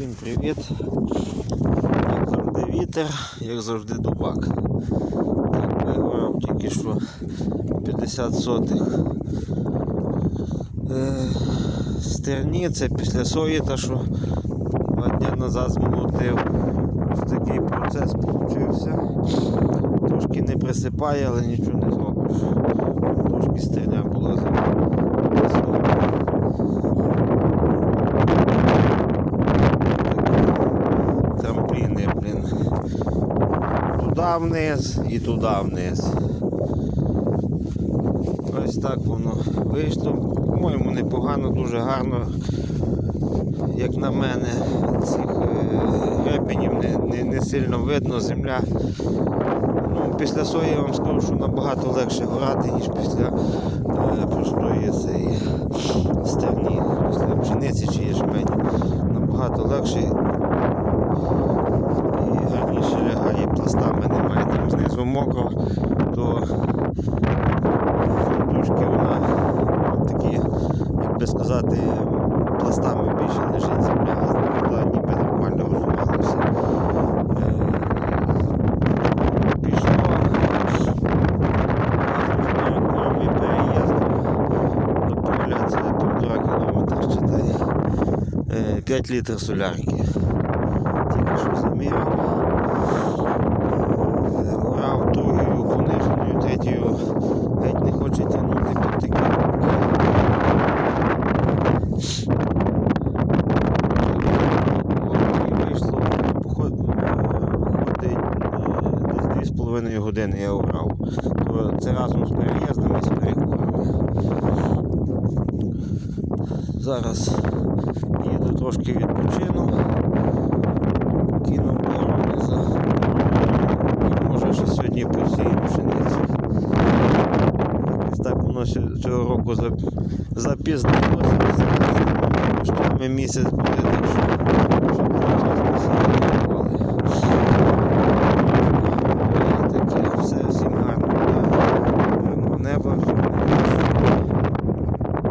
Всім привіт! Як завжди вітер, як завжди дубак. Так, вигорав тільки що 50 сотих е, стерні, це після сої, та що два дні назад змолотив. Ось такий процес получився. Трошки не присипає, але нічого не зробиш. Трошки стерня була Туди вниз і туди вниз. Ось так воно вийшло. По-моєму, непогано, дуже гарно, як на мене, цих е, гребенів не, не, не сильно видно, земля. Ну, після сої я вам скажу, що набагато легше горати, ніж після е, простої цієї стерні, після пшениці чи ячмені. Набагато легше і гарніше лягає пластами, немає мокро, то трошки вона такі, як би сказати, пластами більше лежить земля, а ніби нормально розвивалося. Е, Пішло кормі до поля, це півтора кілометра читає. 5 літрів солярки 2,5 години я грав. То це разом з переїздом і з перекурами. Зараз їду трошки відпочину кину бороню за і може ще сьогодні посію пшеницю. Якось так воно цього року за- запізнилося. Ще ми місяць буде, так що.